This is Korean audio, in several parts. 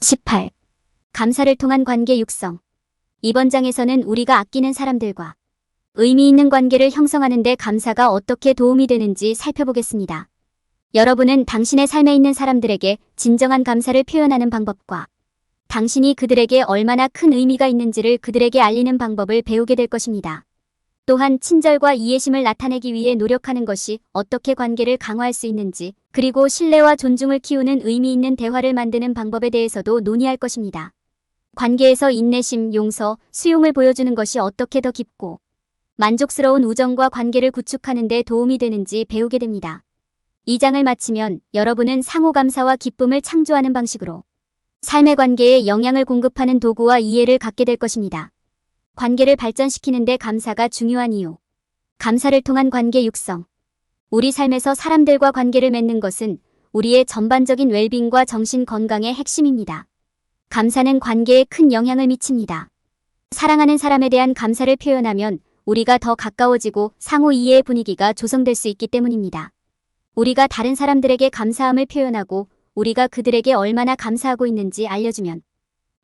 18. 감사를 통한 관계 육성. 이번 장에서는 우리가 아끼는 사람들과 의미 있는 관계를 형성하는 데 감사가 어떻게 도움이 되는지 살펴보겠습니다. 여러분은 당신의 삶에 있는 사람들에게 진정한 감사를 표현하는 방법과 당신이 그들에게 얼마나 큰 의미가 있는지를 그들에게 알리는 방법을 배우게 될 것입니다. 또한 친절과 이해심을 나타내기 위해 노력하는 것이 어떻게 관계를 강화할 수 있는지, 그리고 신뢰와 존중을 키우는 의미 있는 대화를 만드는 방법에 대해서도 논의할 것입니다. 관계에서 인내심, 용서, 수용을 보여주는 것이 어떻게 더 깊고 만족스러운 우정과 관계를 구축하는 데 도움이 되는지 배우게 됩니다. 이 장을 마치면 여러분은 상호 감사와 기쁨을 창조하는 방식으로 삶의 관계에 영향을 공급하는 도구와 이해를 갖게 될 것입니다. 관계를 발전시키는데 감사가 중요한 이유. 감사를 통한 관계 육성. 우리 삶에서 사람들과 관계를 맺는 것은 우리의 전반적인 웰빙과 정신 건강의 핵심입니다. 감사는 관계에 큰 영향을 미칩니다. 사랑하는 사람에 대한 감사를 표현하면 우리가 더 가까워지고 상호 이해의 분위기가 조성될 수 있기 때문입니다. 우리가 다른 사람들에게 감사함을 표현하고 우리가 그들에게 얼마나 감사하고 있는지 알려주면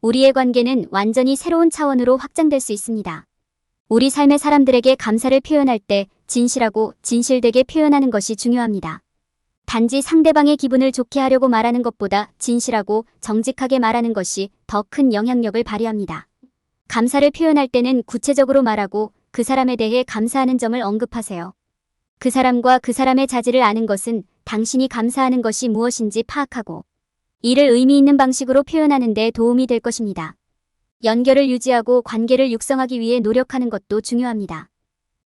우리의 관계는 완전히 새로운 차원으로 확장될 수 있습니다. 우리 삶의 사람들에게 감사를 표현할 때 진실하고 진실되게 표현하는 것이 중요합니다. 단지 상대방의 기분을 좋게 하려고 말하는 것보다 진실하고 정직하게 말하는 것이 더 큰 영향력을 발휘합니다. 감사를 표현할 때는 구체적으로 말하고 그 사람에 대해 감사하는 점을 언급하세요. 그 사람과 그 사람의 자질을 아는 것은 당신이 감사하는 것이 무엇인지 파악하고 이를 의미 있는 방식으로 표현하는 데 도움이 될 것입니다. 연결을 유지하고 관계를 육성하기 위해 노력하는 것도 중요합니다.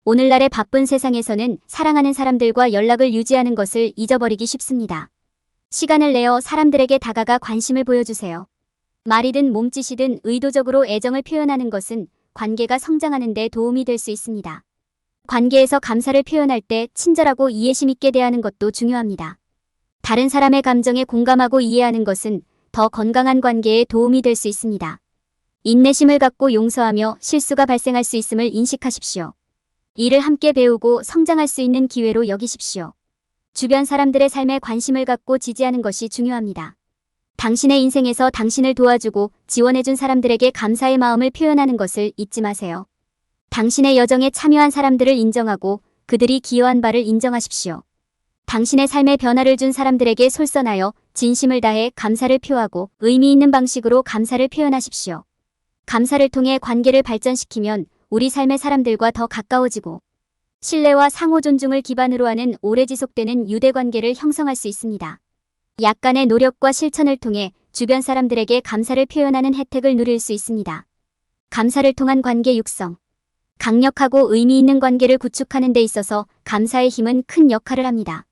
오늘날의 바쁜 세상에서는 사랑하는 사람들과 연락을 유지하는 것을 잊어버리기 쉽습니다. 시간을 내어 사람들에게 다가가 관심을 보여주세요. 말이든 몸짓이든 의도적으로 애정을 표현하는 것은 관계가 성장하는 데 도움이 될 수 있습니다. 관계에서 감사를 표현할 때 친절하고 이해심 있게 대하는 것도 중요합니다. 다른 사람의 감정에 공감하고 이해하는 것은 더 건강한 관계에 도움이 될 수 있습니다. 인내심을 갖고 용서하며 실수가 발생할 수 있음을 인식하십시오. 이를 함께 배우고 성장할 수 있는 기회로 여기십시오. 주변 사람들의 삶에 관심을 갖고 지지하는 것이 중요합니다. 당신의 인생에서 당신을 도와주고 지원해준 사람들에게 감사의 마음을 표현하는 것을 잊지 마세요. 당신의 여정에 참여한 사람들을 인정하고 그들이 기여한 바를 인정하십시오. 당신의 삶에 변화를 준 사람들에게 솔선하여 진심을 다해 감사를 표하고 의미 있는 방식으로 감사를 표현하십시오. 감사를 통해 관계를 발전시키면 우리 삶의 사람들과 더 가까워지고 신뢰와 상호 존중을 기반으로 하는 오래 지속되는 유대 관계를 형성할 수 있습니다. 약간의 노력과 실천을 통해 주변 사람들에게 감사를 표현하는 혜택을 누릴 수 있습니다. 감사를 통한 관계 육성. 강력하고 의미 있는 관계를 구축하는 데 있어서 감사의 힘은 큰 역할을 합니다.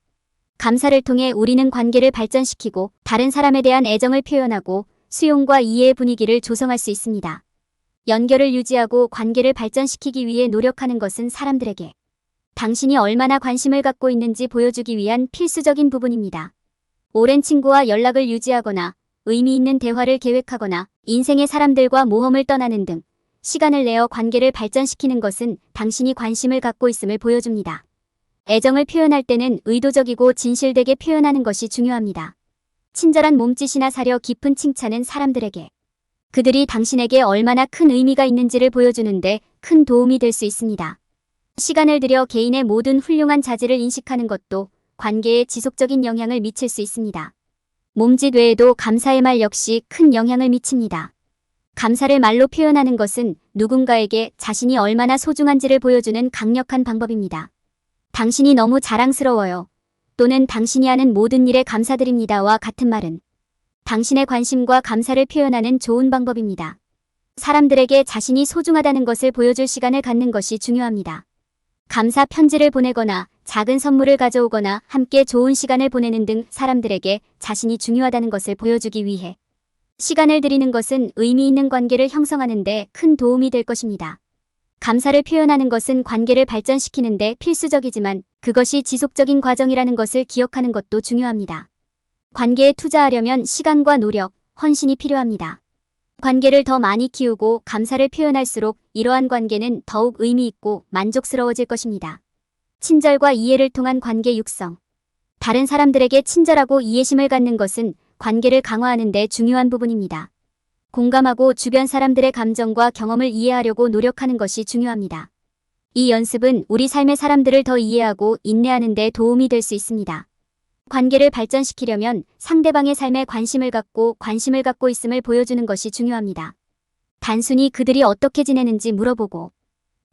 감사를 통해 우리는 관계를 발전시키고 다른 사람에 대한 애정을 표현하고 수용과 이해의 분위기를 조성할 수 있습니다. 연결을 유지하고 관계를 발전시키기 위해 노력하는 것은 사람들에게 당신이 얼마나 관심을 갖고 있는지 보여주기 위한 필수적인 부분입니다. 오랜 친구와 연락을 유지하거나 의미 있는 대화를 계획하거나 인생의 사람들과 모험을 떠나는 등 시간을 내어 관계를 발전시키는 것은 당신이 관심을 갖고 있음을 보여줍니다. 애정을 표현할 때는 의도적이고 진실되게 표현하는 것이 중요합니다. 친절한 몸짓이나 사려 깊은 칭찬은 사람들에게 그들이 당신에게 얼마나 큰 의미가 있는지를 보여주는데 큰 도움이 될 수 있습니다. 시간을 들여 개인의 모든 훌륭한 자질을 인식하는 것도 관계에 지속적인 영향을 미칠 수 있습니다. 몸짓 외에도 감사의 말 역시 큰 영향을 미칩니다. 감사를 말로 표현하는 것은 누군가에게 자신이 얼마나 소중한지를 보여주는 강력한 방법입니다. 당신이 너무 자랑스러워요. 또는 당신이 하는 모든 일에 감사드립니다와 같은 말은 당신의 관심과 감사를 표현하는 좋은 방법입니다. 사람들에게 자신이 소중하다는 것을 보여줄 시간을 갖는 것이 중요합니다. 감사 편지를 보내거나 작은 선물을 가져오거나 함께 좋은 시간을 보내는 등 사람들에게 자신이 중요하다는 것을 보여주기 위해 시간을 들이는 것은 의미 있는 관계를 형성하는 데 큰 도움이 될 것입니다. 감사를 표현하는 것은 관계를 발전시키는데 필수적이지만 그것이 지속적인 과정이라는 것을 기억하는 것도 중요합니다. 관계에 투자하려면 시간과 노력, 헌신이 필요합니다. 관계를 더 많이 키우고 감사를 표현할수록 이러한 관계는 더욱 의미 있고 만족스러워질 것입니다. 친절과 이해를 통한 관계 육성. 다른 사람들에게 친절하고 이해심을 갖는 것은 관계를 강화하는 데 중요한 부분입니다. 공감하고 주변 사람들의 감정과 경험을 이해하려고 노력하는 것이 중요합니다. 이 연습은 우리 삶의 사람들을 더 이해하고 인내하는 데 도움이 될 수 있습니다. 관계를 발전시키려면 상대방의 삶에 관심을 갖고 관심을 갖고 있음을 보여주는 것이 중요합니다. 단순히 그들이 어떻게 지내는지 물어보고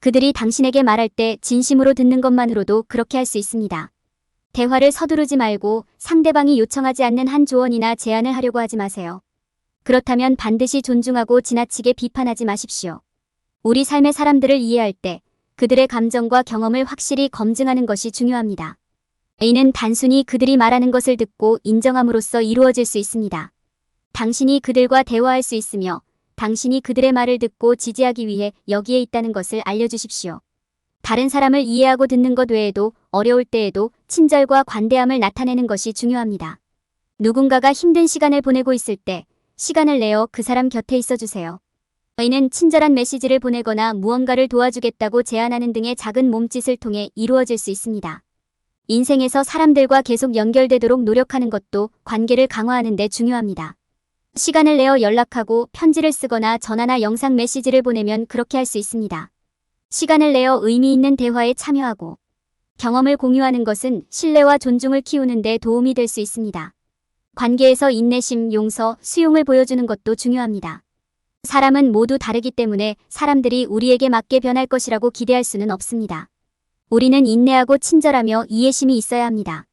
그들이 당신에게 말할 때 진심으로 듣는 것만으로도 그렇게 할 수 있습니다. 대화를 서두르지 말고 상대방이 요청하지 않는 한 조언이나 제안을 하려고 하지 마세요. 그렇다면 반드시 존중하고 지나치게 비판하지 마십시오. 우리 삶의 사람들을 이해할 때 그들의 감정과 경험을 확실히 검증하는 것이 중요합니다. 이는 단순히 그들이 말하는 것을 듣고 인정함으로써 이루어질 수 있습니다. 당신이 그들과 대화할 수 있으며 당신이 그들의 말을 듣고 지지하기 위해 여기에 있다는 것을 알려주십시오. 다른 사람을 이해하고 듣는 것 외에도 어려울 때에도 친절과 관대함을 나타내는 것이 중요합니다. 누군가가 힘든 시간을 보내고 있을 때 시간을 내어 그 사람 곁에 있어 주세요. 이는 친절한 메시지를 보내거나 무언가를 도와주겠다고 제안하는 등의 작은 몸짓을 통해 이루어질 수 있습니다. 인생에서 사람들과 계속 연결되도록 노력하는 것도 관계를 강화하는 데 중요합니다. 시간을 내어 연락하고 편지를 쓰거나 전화나 영상 메시지를 보내면 그렇게 할 수 있습니다. 시간을 내어 의미 있는 대화에 참여하고 경험을 공유하는 것은 신뢰와 존중을 키우는 데 도움이 될 수 있습니다. 관계에서 인내심, 용서, 수용을 보여주는 것도 중요합니다. 사람은 모두 다르기 때문에 사람들이 우리에게 맞게 변할 것이라고 기대할 수는 없습니다. 우리는 인내하고 친절하며 이해심이 있어야 합니다.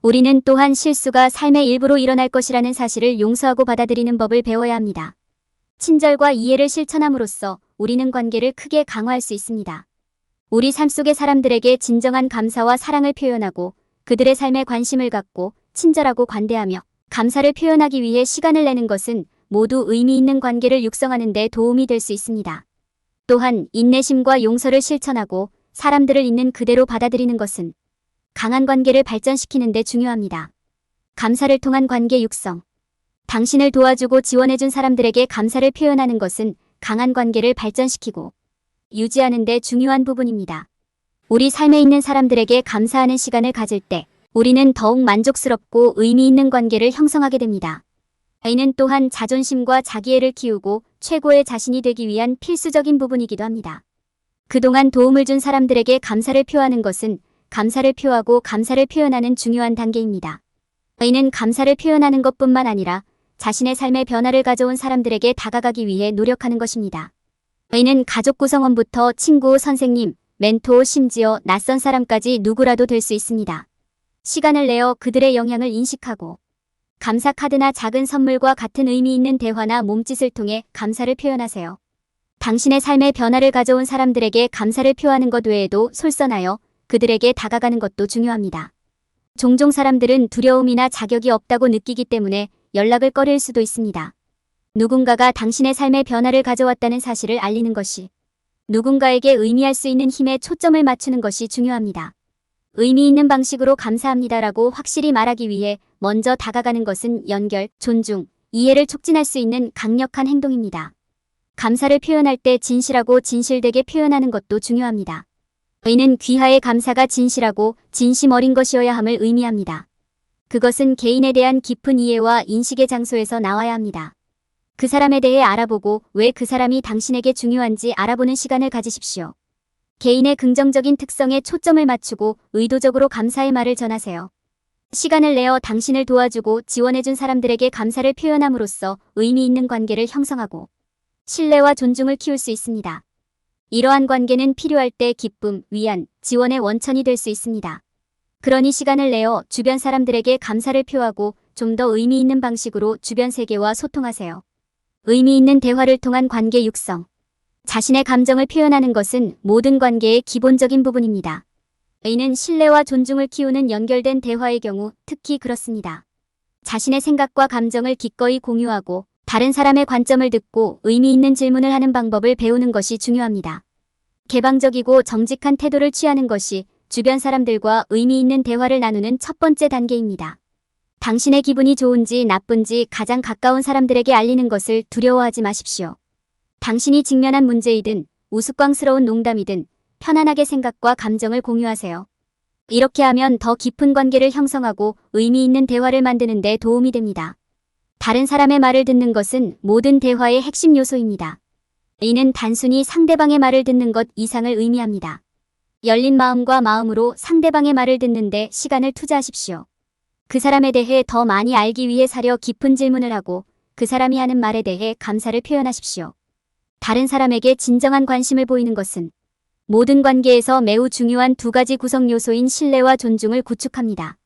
우리는 또한 실수가 삶의 일부로 일어날 것이라는 사실을 용서하고 받아들이는 법을 배워야 합니다. 친절과 이해를 실천함으로써 우리는 관계를 크게 강화할 수 있습니다. 우리 삶 속의 사람들에게 진정한 감사와 사랑을 표현하고 그들의 삶에 관심을 갖고 친절하고 관대하며 감사를 표현하기 위해 시간을 내는 것은 모두 의미 있는 관계를 육성하는 데 도움이 될 수 있습니다. 또한 인내심과 용서를 실천하고 사람들을 있는 그대로 받아들이는 것은 강한 관계를 발전시키는 데 중요합니다. 감사를 통한 관계 육성. 당신을 도와주고 지원해준 사람들에게 감사를 표현하는 것은 강한 관계를 발전시키고 유지하는 데 중요한 부분입니다. 우리 삶에 있는 사람들에게 감사하는 시간을 가질 때 우리는 더욱 만족스럽고 의미 있는 관계를 형성하게 됩니다. 이는 또한 자존심과 자기애를 키우고 최고의 자신이 되기 위한 필수적인 부분이기도 합니다. 그동안 도움을 준 사람들에게 감사를 표하는 것은 감사를 표하고 감사를 표현하는 중요한 단계입니다. 이는 감사를 표현하는 것뿐만 아니라 자신의 삶에 변화를 가져온 사람들에게 다가가기 위해 노력하는 것입니다. 이는 가족 구성원부터 친구, 선생님, 멘토, 심지어 낯선 사람까지 누구라도 될 수 있습니다. 시간을 내어 그들의 영향을 인식하고 감사 카드나 작은 선물과 같은 의미 있는 대화나 몸짓을 통해 감사를 표현하세요. 당신의 삶에 변화를 가져온 사람들에게 감사를 표하는 것 외에도 솔선하여 그들에게 다가가는 것도 중요합니다. 종종 사람들은 두려움이나 자격이 없다고 느끼기 때문에 연락을 꺼릴 수도 있습니다. 누군가가 당신의 삶에 변화를 가져왔다는 사실을 알리는 것이 누군가에게 의미할 수 있는 힘에 초점을 맞추는 것이 중요합니다. 의미 있는 방식으로 감사합니다라고 확실히 말하기 위해 먼저 다가가는 것은 연결, 존중, 이해를 촉진할 수 있는 강력한 행동입니다. 감사를 표현할 때 진실하고 진실되게 표현하는 것도 중요합니다. 의는 귀하의 감사가 진실하고 진심 어린 것이어야 함을 의미합니다. 그것은 개인에 대한 깊은 이해와 인식의 장소에서 나와야 합니다. 그 사람에 대해 알아보고 왜 그 사람이 당신에게 중요한지 알아보는 시간을 가지십시오. 개인의 긍정적인 특성에 초점을 맞추고 의도적으로 감사의 말을 전하세요. 시간을 내어 당신을 도와주고 지원해준 사람들에게 감사를 표현함으로써 의미 있는 관계를 형성하고 신뢰와 존중을 키울 수 있습니다. 이러한 관계는 필요할 때 기쁨, 위안, 지원의 원천이 될 수 있습니다. 그러니 시간을 내어 주변 사람들에게 감사를 표하고 좀 더 의미 있는 방식으로 주변 세계와 소통하세요. 의미 있는 대화를 통한 관계 육성. 자신의 감정을 표현하는 것은 모든 관계의 기본적인 부분입니다. 이는 신뢰와 존중을 키우는 연결된 대화의 경우 특히 그렇습니다. 자신의 생각과 감정을 기꺼이 공유하고 다른 사람의 관점을 듣고 의미 있는 질문을 하는 방법을 배우는 것이 중요합니다. 개방적이고 정직한 태도를 취하는 것이 주변 사람들과 의미 있는 대화를 나누는 첫 번째 단계입니다. 당신의 기분이 좋은지 나쁜지 가장 가까운 사람들에게 알리는 것을 두려워하지 마십시오. 당신이 직면한 문제이든 우스꽝스러운 농담이든 편안하게 생각과 감정을 공유하세요. 이렇게 하면 더 깊은 관계를 형성하고 의미 있는 대화를 만드는 데 도움이 됩니다. 다른 사람의 말을 듣는 것은 모든 대화의 핵심 요소입니다. 이는 단순히 상대방의 말을 듣는 것 이상을 의미합니다. 열린 마음과 마음으로 상대방의 말을 듣는데 시간을 투자하십시오. 그 사람에 대해 더 많이 알기 위해 사려 깊은 질문을 하고 그 사람이 하는 말에 대해 감사를 표현하십시오. 다른 사람에게 진정한 관심을 보이는 것은 모든 관계에서 매우 중요한 두 가지 구성 요소인 신뢰와 존중을 구축합니다.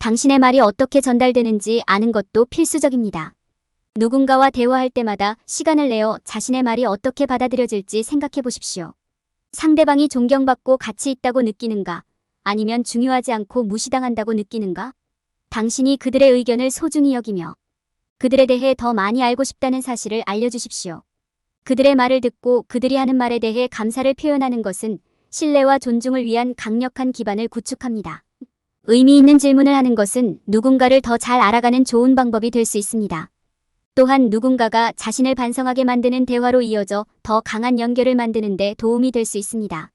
당신의 말이 어떻게 전달되는지 아는 것도 필수적입니다. 누군가와 대화할 때마다 시간을 내어 자신의 말이 어떻게 받아들여질지 생각해 보십시오. 상대방이 존경받고 가치 있다고 느끼는가? 아니면 중요하지 않고 무시당한다고 느끼는가? 당신이 그들의 의견을 소중히 여기며 그들에 대해 더 많이 알고 싶다는 사실을 알려주십시오. 그들의 말을 듣고 그들이 하는 말에 대해 감사를 표현하는 것은 신뢰와 존중을 위한 강력한 기반을 구축합니다. 의미 있는 질문을 하는 것은 누군가를 더 잘 알아가는 좋은 방법이 될 수 있습니다. 또한 누군가가 자신을 반성하게 만드는 대화로 이어져 더 강한 연결을 만드는 데 도움이 될 수 있습니다.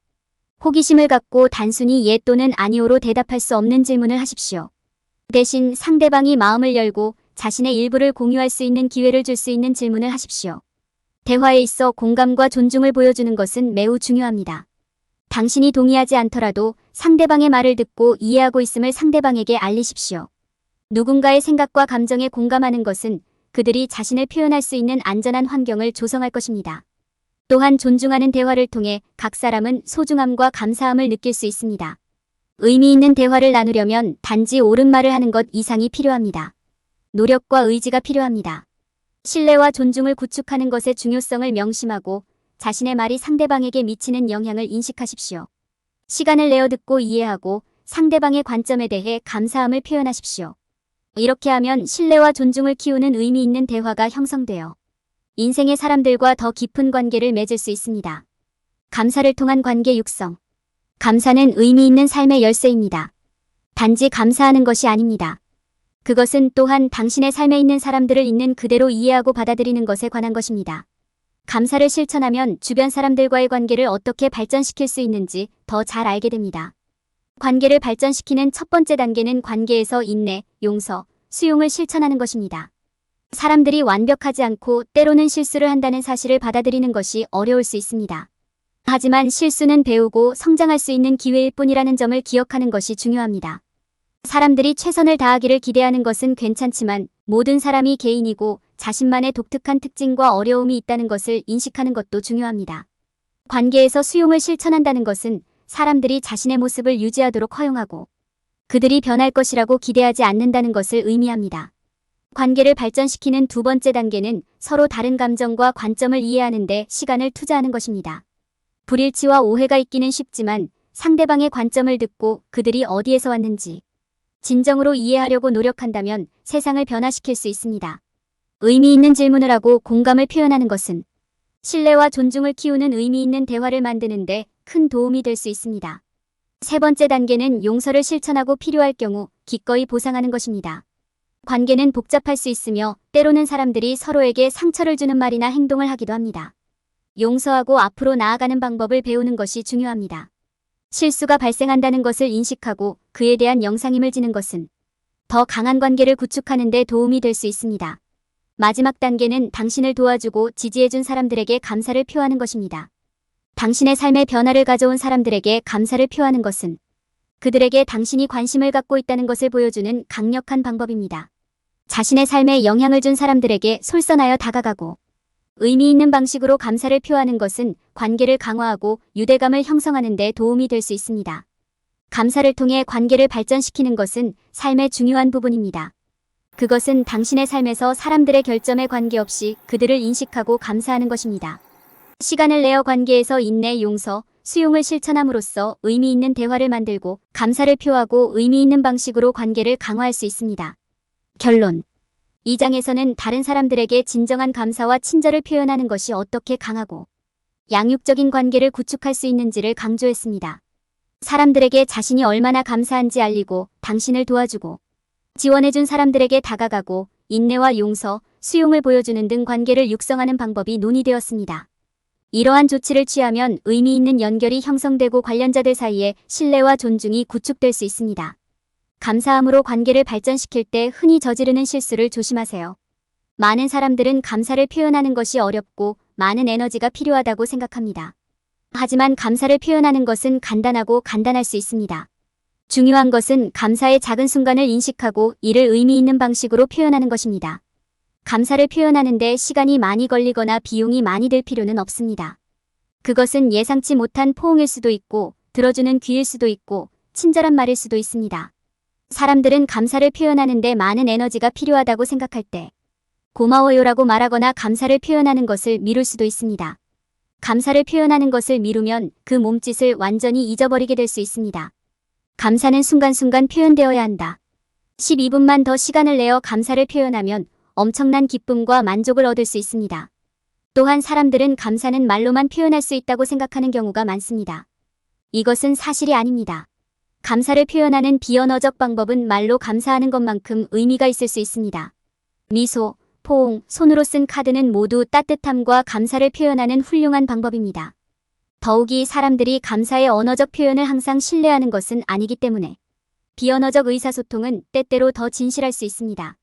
호기심을 갖고 단순히 예 또는 아니오로 대답할 수 없는 질문을 하십시오. 대신 상대방이 마음을 열고 자신의 일부를 공유할 수 있는 기회를 줄 수 있는 질문을 하십시오. 대화에 있어 공감과 존중을 보여주는 것은 매우 중요합니다. 당신이 동의하지 않더라도 상대방의 말을 듣고 이해하고 있음을 상대방에게 알리십시오. 누군가의 생각과 감정에 공감하는 것은 그들이 자신을 표현할 수 있는 안전한 환경을 조성할 것입니다. 또한 존중하는 대화를 통해 각 사람은 소중함과 감사함을 느낄 수 있습니다. 의미 있는 대화를 나누려면 단지 옳은 말을 하는 것 이상이 필요합니다. 노력과 의지가 필요합니다. 신뢰와 존중을 구축하는 것의 중요성을 명심하고 자신의 말이 상대방에게 미치는 영향을 인식하십시오. 시간을 내어 듣고 이해하고 상대방의 관점에 대해 감사함을 표현하십시오. 이렇게 하면 신뢰와 존중을 키우는 의미 있는 대화가 형성되어 인생의 사람들과 더 깊은 관계를 맺을 수 있습니다. 감사를 통한 관계 육성. 감사는 의미 있는 삶의 열쇠입니다. 단지 감사하는 것이 아닙니다. 그것은 또한 당신의 삶에 있는 사람들을 있는 그대로 이해하고 받아들이는 것에 관한 것입니다. 감사를 실천하면 주변 사람들과의 관계를 어떻게 발전시킬 수 있는지 더 잘 알게 됩니다. 관계를 발전시키는 첫 번째 단계는 관계에서 인내, 용서, 수용을 실천하는 것입니다. 사람들이 완벽하지 않고 때로는 실수를 한다는 사실을 받아들이는 것이 어려울 수 있습니다. 하지만 실수는 배우고 성장할 수 있는 기회일 뿐이라는 점을 기억하는 것이 중요합니다. 사람들이 최선을 다하기를 기대하는 것은 괜찮지만 모든 사람이 개인이고 자신만의 독특한 특징과 어려움이 있다는 것을 인식하는 것도 중요합니다. 관계에서 수용을 실천한다는 것은 사람들이 자신의 모습을 유지하도록 허용하고 그들이 변할 것이라고 기대하지 않는다는 것을 의미합니다. 관계를 발전시키는 두 번째 단계는 서로 다른 감정과 관점을 이해하는데 시간을 투자하는 것입니다. 불일치와 오해가 있기는 쉽지만 상대방의 관점을 듣고 그들이 어디에서 왔는지 진정으로 이해하려고 노력한다면 세상을 변화시킬 수 있습니다. 의미 있는 질문을 하고 공감을 표현하는 것은 신뢰와 존중을 키우는 의미 있는 대화를 만드는데 큰 도움이 될 수 있습니다. 세 번째 단계는 용서를 실천하고 필요할 경우 기꺼이 보상하는 것입니다. 관계는 복잡할 수 있으며 때로는 사람들이 서로에게 상처를 주는 말이나 행동을 하기도 합니다. 용서하고 앞으로 나아가는 방법을 배우는 것이 중요합니다. 실수가 발생한다는 것을 인식하고 그에 대한 영상임을 지는 것은 더 강한 관계를 구축하는 데 도움이 될 수 있습니다. 마지막 단계는 당신을 도와주고 지지해준 사람들에게 감사를 표하는 것입니다. 당신의 삶에 변화를 가져온 사람들에게 감사를 표하는 것은 그들에게 당신이 관심을 갖고 있다는 것을 보여주는 강력한 방법입니다. 자신의 삶에 영향을 준 사람들에게 솔선하여 다가가고 의미 있는 방식으로 감사를 표하는 것은 관계를 강화하고 유대감을 형성하는 데 도움이 될 수 있습니다. 감사를 통해 관계를 발전시키는 것은 삶의 중요한 부분입니다. 그것은 당신의 삶에서 사람들의 결점에 관계없이 그들을 인식하고 감사하는 것입니다. 시간을 내어 관계에서 인내, 용서, 수용을 실천함으로써 의미 있는 대화를 만들고 감사를 표하고 의미 있는 방식으로 관계를 강화할 수 있습니다. 결론. 이 장에서는 다른 사람들에게 진정한 감사와 친절을 표현하는 것이 어떻게 강하고 양육적인 관계를 구축할 수 있는지를 강조했습니다. 사람들에게 자신이 얼마나 감사한지 알리고 당신을 도와주고 지원해준 사람들에게 다가가고 인내와 용서, 수용을 보여주는 등 관계를 육성하는 방법이 논의되었습니다. 이러한 조치를 취하면 의미 있는 연결이 형성되고 관련자들 사이에 신뢰와 존중이 구축될 수 있습니다. 감사함으로 관계를 발전시킬 때 흔히 저지르는 실수를 조심하세요. 많은 사람들은 감사를 표현하는 것이 어렵고 많은 에너지가 필요하다고 생각합니다. 하지만 감사를 표현하는 것은 간단하고 간단할 수 있습니다. 중요한 것은 감사의 작은 순간을 인식하고 이를 의미 있는 방식으로 표현하는 것입니다. 감사를 표현하는데 시간이 많이 걸리거나 비용이 많이 들 필요는 없습니다. 그것은 예상치 못한 포옹일 수도 있고 들어주는 귀일 수도 있고 친절한 말일 수도 있습니다. 사람들은 감사를 표현하는데 많은 에너지가 필요하다고 생각할 때 고마워요라고 말하거나 감사를 표현하는 것을 미룰 수도 있습니다. 감사를 표현하는 것을 미루면 그 몸짓을 완전히 잊어버리게 될 수 있습니다. 감사는 순간순간 표현되어야 한다. 12분만 더 시간을 내어 감사를 표현하면 엄청난 기쁨과 만족을 얻을 수 있습니다. 또한 사람들은 감사는 말로만 표현할 수 있다고 생각하는 경우가 많습니다. 이것은 사실이 아닙니다. 감사를 표현하는 비언어적 방법은 말로 감사하는 것만큼 의미가 있을 수 있습니다. 미소, 포옹, 손으로 쓴 카드는 모두 따뜻함과 감사를 표현하는 훌륭한 방법입니다. 더욱이 사람들이 감사의 언어적 표현을 항상 신뢰하는 것은 아니기 때문에 비언어적 의사소통은 때때로 더 진실할 수 있습니다.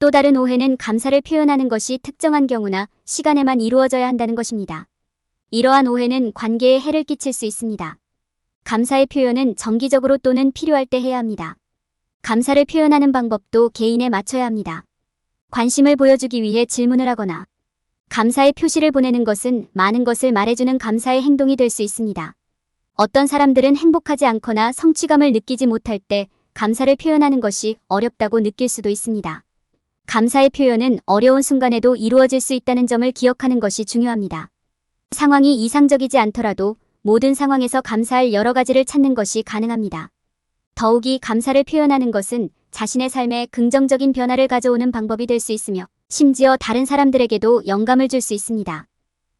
또 다른 오해는 감사를 표현하는 것이 특정한 경우나 시간에만 이루어져야 한다는 것입니다. 이러한 오해는 관계에 해를 끼칠 수 있습니다. 감사의 표현은 정기적으로 또는 필요할 때 해야 합니다. 감사를 표현하는 방법도 개인에 맞춰야 합니다. 관심을 보여주기 위해 질문을 하거나 감사의 표시를 보내는 것은 많은 것을 말해주는 감사의 행동이 될 수 있습니다. 어떤 사람들은 행복하지 않거나 성취감을 느끼지 못할 때 감사를 표현하는 것이 어렵다고 느낄 수도 있습니다. 감사의 표현은 어려운 순간에도 이루어질 수 있다는 점을 기억하는 것이 중요합니다. 상황이 이상적이지 않더라도 모든 상황에서 감사할 여러 가지를 찾는 것이 가능합니다. 더욱이 감사를 표현하는 것은 자신의 삶에 긍정적인 변화를 가져오는 방법이 될 수 있으며 심지어 다른 사람들에게도 영감을 줄 수 있습니다.